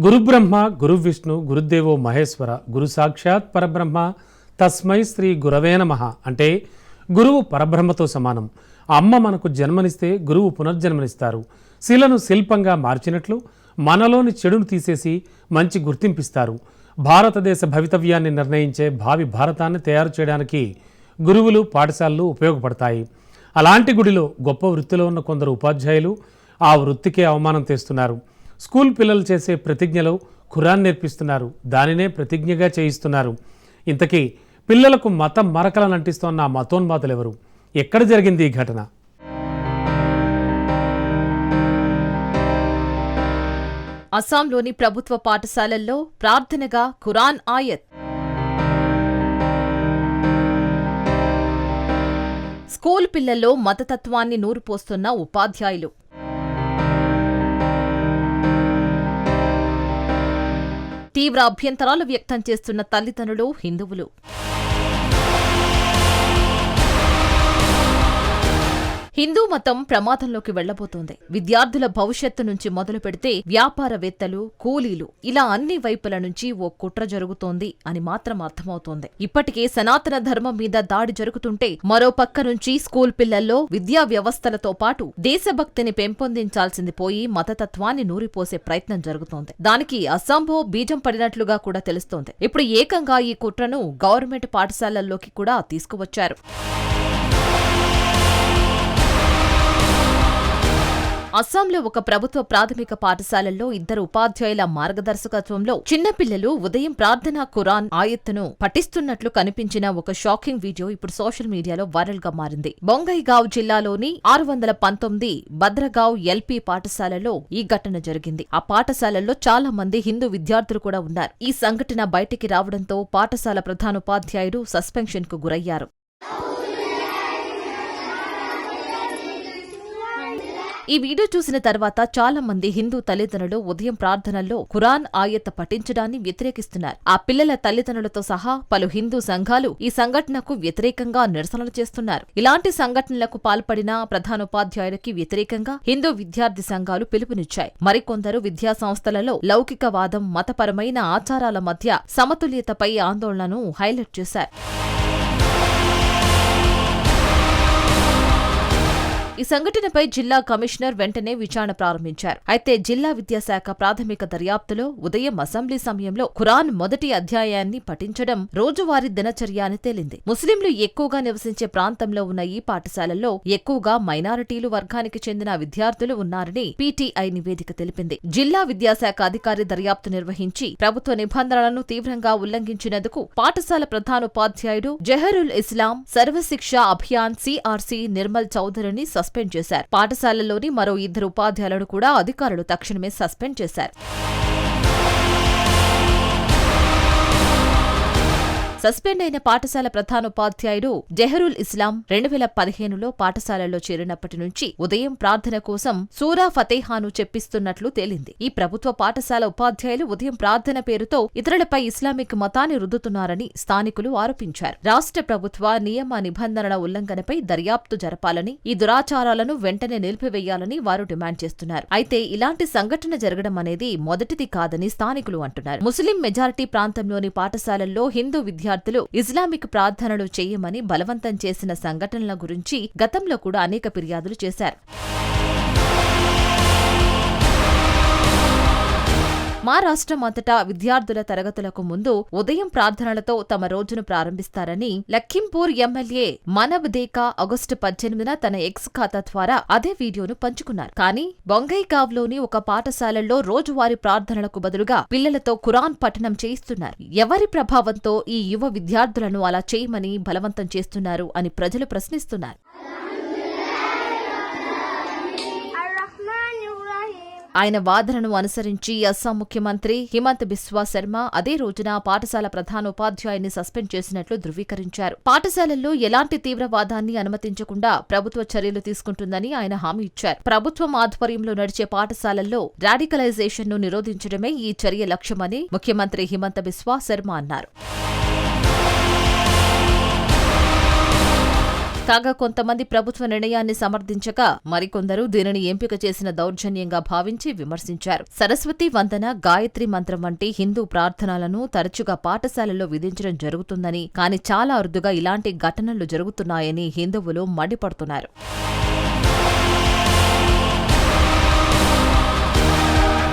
గురుబ్రహ్మ గురు విష్ణు గురుదేవో మహేశ్వర గురు సాక్షాత్ పరబ్రహ్మ తస్మై శ్రీ గురవే నమ. అంటే గురువు పరబ్రహ్మతో సమానం. అమ్మ మనకు జన్మనిస్తే గురువు పునర్జన్మనిస్తారు. శిలను శిల్పంగా మార్చినట్లు మనలోని చెడును తీసేసి మంచి గుర్తింపిస్తారు. భారతదేశ భవితవ్యాన్ని నిర్ణయించే భావి భారతాన్ని తయారు చేయడానికి గురువులు పాఠశాలలు ఉపయోగపడతాయి. అలాంటి గుడిలో గొప్ప వృత్తిలో ఉన్న కొందరు ఉపాధ్యాయులు ఆ వృత్తికే అవమానం తెస్తున్నారు. స్కూల్ పిల్లలు చేసే ప్రతిజ్ఞలో ఖురాన్ నేర్పిస్తున్నారు. దానినే ప్రతిజ్ఞగా చేయిస్తున్నారు. ఇంతకీ పిల్లలకు మతం మరకలను అంటిస్తోన్న మతోన్మాతలు ఎవరు ఎక్కడ జరిగింది ఈ ఘటన? అస్సాంలోని ప్రభుత్వ పాఠశాలల్లో ప్రార్థనగా ఖురాన్ ఆయత్. స్కూల్ పిల్లల్లో మతతత్వాన్ని నూరుపోస్తున్న ఉపాధ్యాయులు. తీవ్ర అభ్యంతరాలు వ్యక్తం చేస్తున్న తల్లిదండ్రులు హిందువులు. హిందూ మతం ప్రమాదంలోకి వెళ్ళబోతోంది విద్యార్థుల భవిష్యత్తు నుంచి మొదలు పెడితే వ్యాపారవేత్తలు కూలీలు ఇలా అన్ని వైపుల నుంచి ఓ కుట్ర జరుగుతోంది అని మాత్రం అర్థమవుతోంది. ఇప్పటికే సనాతన ధర్మం మీద దాడి జరుగుతుంటే మరో పక్క నుంచి స్కూల్ పిల్లల్లో విద్యా వ్యవస్థలతో పాటు దేశభక్తిని పెంపొందించాల్సింది పోయి మతతత్వాన్ని నూరిపోసే ప్రయత్నం జరుగుతోంది. దానికి అసంభో బీజం పడినట్లుగా కూడా తెలుస్తోంది. ఇప్పుడు ఏకంగా ఈ కుట్రను గవర్నమెంట్ పాఠశాలల్లోకి కూడా తీసుకువచ్చారు. అస్సాంలో ఒక ప్రభుత్వ ప్రాథమిక పాఠశాలల్లో ఇద్దరు ఉపాధ్యాయుల మార్గదర్శకత్వంలో చిన్నపిల్లలు ఉదయం ప్రార్థనా ఖురాన్ ఆయత్తును పఠిస్తున్నట్లు కనిపించిన ఒక షాకింగ్ వీడియో ఇప్పుడు సోషల్ మీడియాలో వైరల్గా మారింది. బొంగైగావ్ జిల్లాలోని ఆరు వందల పంతొమ్మిది భద్రగావ్ ఎల్పీ పాఠశాలలో ఈ ఘటన జరిగింది. ఆ పాఠశాలల్లో చాలా మంది హిందూ విద్యార్థులు కూడా ఉన్నారు. ఈ సంఘటన బయటికి రావడంతో పాఠశాల ప్రధానోపాధ్యాయుడు సస్పెన్షన్కు గురయ్యారు. ఈ వీడియో చూసిన తర్వాత చాలా మంది హిందూ తల్లిదండ్రులు ఉదయం ప్రార్థనల్లో ఖురాన్ ఆయత్త పఠించడాన్ని వ్యతిరేకిస్తున్నారు. ఆ పిల్లల తల్లిదండ్రులతో సహా పలు హిందూ సంఘాలు ఈ సంఘటనకు వ్యతిరేకంగా నిరసనలు చేస్తున్నారు. ఇలాంటి సంఘటనలకు పాల్పడిన ప్రధానోపాధ్యాయులకి వ్యతిరేకంగా హిందూ విద్యార్థి సంఘాలు పిలుపునిచ్చాయి. మరికొందరు విద్యా సంస్థలలో లౌకికవాదం మతపరమైన ఆచారాల మధ్య సమతుల్యతపై ఆందోళనను హైలైట్ చేశారు. సంఘటనపై జిల్లా కమిషనర్ వెంటనే విచారణ ప్రారంభించారు. అయితే జిల్లా విద్యాశాఖ ప్రాథమిక దర్యాప్తులో ఉదయం అసెంబ్లీ సమయంలో ఖురాన్ మొదటి అధ్యాయాన్ని పఠించడం రోజువారీ దినచర్య అని తేలింది. ముస్లింలు ఎక్కువగా నివసించే ప్రాంతంలో ఉన్న ఈ పాఠశాలల్లో ఎక్కువగా మైనారిటీలు వర్గానికి చెందిన విద్యార్థులు ఉన్నారని పీటీఐ నివేదిక తెలిపింది. జిల్లా విద్యాశాఖ అధికారి దర్యాప్తు నిర్వహించి ప్రభుత్వ నిబంధనలను తీవ్రంగా ఉల్లంఘించినందుకు పాఠశాల ప్రధానోపాధ్యాయుడు జహరుల్ ఇస్లాం సర్వశిక్ష అభియాన్ సిఆర్సీ నిర్మల్ చౌదరిని సస్పెండ్ చేశారు. పాఠశాలలోని మరో ఇద్దరు ఉపాధ్యాయులను కూడా అధికారులు తక్షణమే సస్పెండ్ చేశారు. సస్పెండ్ అయిన పాఠశాల ప్రధానోపాధ్యాయుడు జెహరుల్ ఇస్లాం రెండు వేల పదిహేనులో పాఠశాలలో చేరినప్పటి నుంచి ఉదయం ప్రార్థన కోసం సూరా ఫతేహాను చెప్పిస్తున్నట్లు తేలింది. ఈ ప్రభుత్వ పాఠశాల ఉపాధ్యాయులు ఉదయం ప్రార్థన పేరుతో ఇతరులపై ఇస్లామిక్ మతాన్ని రుద్దుతున్నారని స్థానికులు ఆరోపించారు. రాష్ట్ర ప్రభుత్వ నియమ నిబంధనల ఉల్లంఘనపై దర్యాప్తు జరపాలని ఈ దురాచారాలను వెంటనే నిలిపివేయాలని వారు డిమాండ్ చేస్తున్నారు. అయితే ఇలాంటి సంఘటన జరగడం అనేది మొదటిది కాదని స్థానికులు అంటున్నారు. ముస్లిం మెజారిటీ ప్రాంతంలోని పాఠశాలల్లో హిందూ విద్యార్థులు ఇస్లామిక్ ప్రార్థనలు చేయమని బలవంతం చేసిన సంఘటనల గురించి గతంలో కూడా అనేక ఫిర్యాదులు చేశారు. మా రాష్ట్రం అంతటా విద్యార్థుల తరగతులకు ముందు ఉదయం ప్రార్థనలతో తమ రోజును ప్రారంభిస్తారని లఖింపూర్ ఎమ్మెల్యే మనబ్ దేకా ఆగస్టు పద్దెనిమిదిన తన ఎక్స్ ఖాతా ద్వారా అదే వీడియోను పంచుకున్నారు. కానీ బొంగైగావ్లోని ఒక పాఠశాలల్లో రోజువారీ ప్రార్థనలకు బదులుగా పిల్లలతో ఖురాన్ పఠనం చేయిస్తున్నారు. ఎవరి ప్రభావంతో ఈ యువ విద్యార్థులను అలా చేయమని బలవంతం చేస్తున్నారు అని ప్రజలు ప్రశ్నిస్తున్నారు. ఆయన వాదనను అనుసరించి అస్సాం ముఖ్యమంత్రి హిమంత్ బిస్వా శర్మ అదే రోజున పాఠశాల ప్రధానోపాధ్యాయుని సస్పెండ్ చేసినట్లు ధృవీకరించారు. పాఠశాలల్లో ఎలాంటి తీవ్రవాదాన్ని అనుమతించకుండా ప్రభుత్వ చర్యలు తీసుకుంటుందని ఆయన హామీ ఇచ్చారు. ప్రభుత్వం ఆధ్వర్యంలో నడిచే పాఠశాలల్లో రాడికలైజేషన్ను నిరోధించడమే ఈ చర్య లక్ష్యమని ముఖ్యమంత్రి హిమంత బిస్వా శర్మ అన్నారు. కాగా కొంతమంది ప్రభుత్వ నిర్ణయాన్ని సమర్థించగా మరికొందరు దీనిని ఎంపిక చేసిన దౌర్జన్యంగా భావించి విమర్శించారు. సరస్వతి వందన గాయత్రి మంత్రం వంటి హిందూ ప్రార్థనలను తరచుగా పాఠశాలల్లో విధించడం జరుగుతుందని కానీ చాలా అరుదుగా ఇలాంటి ఘటనలు జరుగుతున్నాయని హిందువులు మండిపడుతున్నారు.